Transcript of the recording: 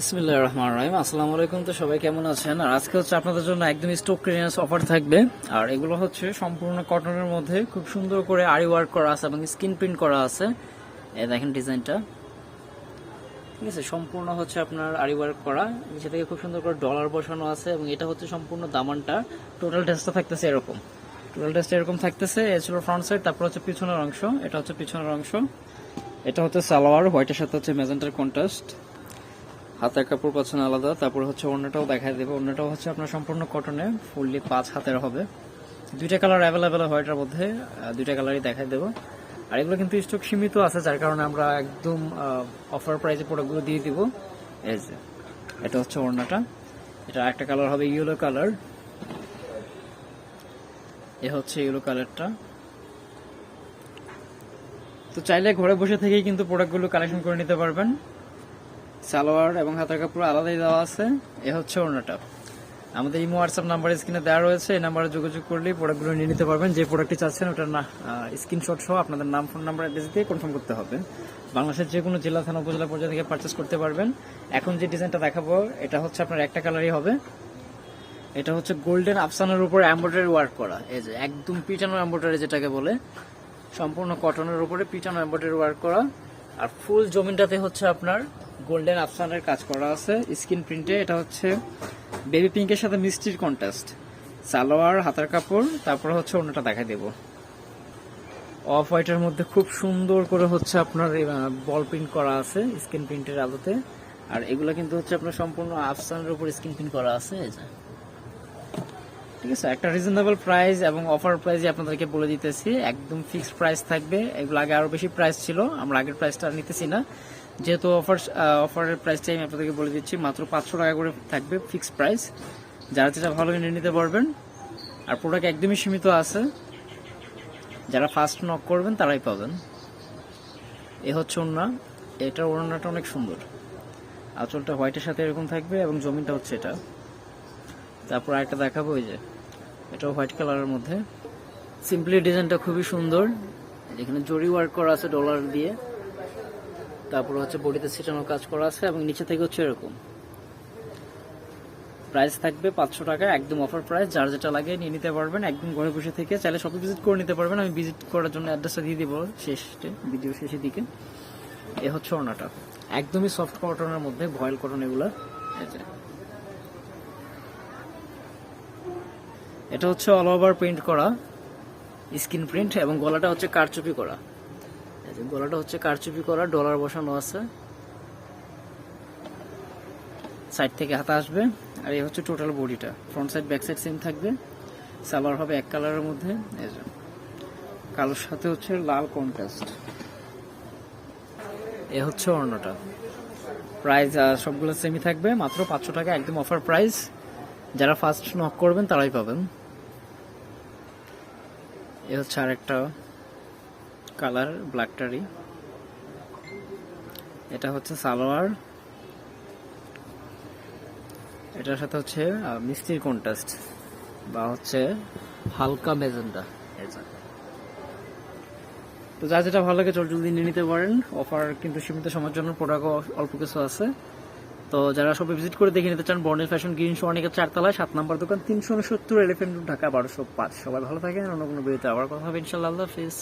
বিসমিল্লাহ রহমান রহিম। আসসালামু আলাইকুম, তো সবাই কেমন আছেন? আর আজকে হচ্ছে আপনাদের জন্য একদম স্টক ক্লিয়ারেন্স অফার থাকবে। আর এগুলো হচ্ছে সম্পূর্ণ কটনের মধ্যে খুব সুন্দর করে আরি ওয়ার্ক করা আছে এবং স্ক্রিন প্রিন্ট করা আছে। এই দেখেন ডিজাইনটা। ঠিক আছে, সম্পূর্ণ হচ্ছে আপনার আরি ওয়ার্ক করা। নিচে থেকে খুব সুন্দর করে ডলার বসানো আছে এবং এটা হচ্ছে সম্পূর্ণ দামানটা। টোটাল ড্রেসটা থাকতেছে এরকম। টোটাল ড্রেসটা এরকম থাকতেছে, এ ছিল ফ্রন্ট সাইড তারপর হচ্ছে পিছনের অংশ। এটা হচ্ছে পিছনের অংশ। এটা হচ্ছে সালোয়ার হোয়াইটের সাথে হচ্ছে মেজেন্টার কন্ট্রাস্ট হাতের কাপড় পাচ্ছেন আলাদা, তারপর হচ্ছে অন্যটাও দেখাই দেবে। অন্যটাও হচ্ছে আপনার সম্পূর্ণ কটনে ফুললি পাঁচ হাতের হবে। দুইটা কালার অ্যাভেলেবেল হয় এটার মধ্যে দুইটা কালারই দেখাই দেবো। আর এগুলো কিন্তু স্টক সীমিত আছে, যার কারণে আমরা একদম অফার প্রাইসে প্রোডাক্টগুলো দিয়ে দিব। যে, এটা হচ্ছে ওড়নাটা এটা একটা কালার হবে ইয়েলো কালার এ হচ্ছে ইয়েলো কালারটা তো চাইলে ঘরে বসে থেকেই কিন্তু প্রোডাক্টগুলো কালেকশন করে নিতে পারবেন। সালোয়ার এবং হাতের কাপড় আলাদাই দেওয়া আছে। এ হচ্ছে ওড়নাটা। আমাদের ইমো হোয়াটসঅ্যাপ নাম্বার স্ক্রিনে দেওয়া রয়েছে, এই নাম্বারে যোগাযোগ করলেই প্রোডাক্টগুলো নিয়ে নিতে পারবেন। যে প্রোডাক্টটি চাচ্ছেন, ওটার না স্ক্রিনশট সহ আপনাদের নাম ফোন নাম্বার অ্যাড্রেস দিয়ে কনফার্ম করতে হবে। বাংলাদেশের যে কোনো জেলা, থানা, উপজেলা পর্যায়ে থেকে পারচেস করতে পারবেন। এখন যে ডিজাইনটা দেখাবো, এটা হচ্ছে আপনার একটা কালারই হবে। এটা হচ্ছে গোল্ডেন আফসানের উপর এমব্রয়ডারি ওয়ার্ক করা। এই যে একদম পিটানো এমব্রয়ডারি যেটাকে বলে, সম্পূর্ণ কটনের উপরে পিটানো এমব্রয়ডারি ওয়ার্ক করা। আর ফুল জমিনটাতে হচ্ছে আপনার গোল্ডেন আফসানের কাজ করা আছে। স্কিন প্রিন্টে এটা হচ্ছে বেবি পিঙ্কের সাথে মিষ্টির কন্ট্রাস্ট। সালোয়ার, হাতার কাপড়, তারপরে হচ্ছে অন্যটা দেখা দেব। অফ হোয়াইটের মধ্যে খুব সুন্দর করে হচ্ছে আপনার বল প্রিন্ট করা আছে স্কিন প্রিন্টের আলোতে। আর এগুলো কিন্তু হচ্ছে আপনার সম্পূর্ণ আফসানের উপর স্কিন প্রিন্ট করা আছে, এই যে। ঠিক আছে? একটা রিজনেবল প্রাইস এবং অফার প্রাইসে আপনাদেরকে বলে দিতেছি। একদম ফিক্সড প্রাইস থাকবে। এগুলো আগে আরও বেশি প্রাইস ছিল। আমরা আগের প্রাইসটা নিতেছি না। যেহেতু অফার অফারের প্রাইসটাই আমি আপনাদেরকে বলে দিচ্ছি, মাত্র পাঁচশো টাকা করে থাকবে ফিক্সড প্রাইস যারা যেটা ভালো নিয়ে নিতে পারবেন। আর প্রোডাক্ট একদমই সীমিত আছে। যারা ফার্স্ট নক করবেন, তারাই পাবেন। এ হচ্ছে ওড়না। এটার ওড়নাটা অনেক সুন্দর। আঁচলটা হোয়াইটের সাথে এরকম থাকবে এবং জমিনটা হচ্ছে এটা। তারপর একটা দেখাবো, ওই যে। এটাও হোয়াইট কালারের মধ্যে। সিম্পলি ডিজাইনটা খুবই সুন্দর। এখানে জরি ওয়ার্ক করা আছে ডলার দিয়ে। তারপর হচ্ছে বডিতে ছিটানো কাজ করা আছে এবং নিচে থেকে হচ্ছে এরকম। প্রাইস থাকবে পাঁচশো টাকা, একদম অফার প্রাইস যার যেটা লাগে নিয়ে নিতে পারবেন। একদম ঘরে বসে থেকে চাইলে সব ভিজিট করে নিতে পারবেন। আমি ভিজিট করার জন্য অ্যাড্রেসটা দিয়ে দিব শেষে ভিডিও শেষের দিকে। এ হচ্ছে ওনাটা। একদমই সফট কটনের মধ্যে ভয়েল কটন এগুলা। এই এটা হচ্ছে অল ওভার প্রিন্ট করা স্ক্রিন প্রিন্ট এবং গলাটা হচ্ছে কারচুপি করা। গলাটা হচ্ছে কারচুপি করা ডলার বসানো আছে। সাইড থেকে হাতা আসবে, আর এই হচ্ছে টোটাল বডিটা front side back side same থাকবে। সালোয়ার হবে এক কালারের মধ্যে। কালোর সাথে হচ্ছে লাল কন্ট্রাস্ট এ হচ্ছে অন্যটা। প্রাইস সবগুলো সেমই থাকবে। মাত্র পাঁচশো টাকা একদম অফার প্রাইস যারা ফার্স্ট নক করবেন, তারাই পাবেন। এ হচ্ছে আরেকটা কালার ব্ল্যাকটারি এটা হচ্ছে সালোয়ার। এটার সাথে হচ্ছে মিষ্টির কন্ট্রাস্ট বা হচ্ছে হালকা মেজেন্ডা তো যা যেটা ভালো লাগে জলদি নিয়ে নিতে পারেন। অফার কিন্তু সীমিত সময়ের জন্য প্রোডাক্ট অল্প কিছু আছে। তো যারা সব ভিজিট করে দেখে নিতে চান বর্ণের ফ্যাশন গ্রিন সোয়ানিকের চারতলায়, সাত নম্বর দোকান, তিনশো উনসত্তর এলিফেন্ট ঢাকা বারোশো পাঁচ। সবাই ভালো থাকেন অন্য কোনো বিরতি আবার কথা হবে ইনশাল্লাহ আল্লাহ হাফিজ।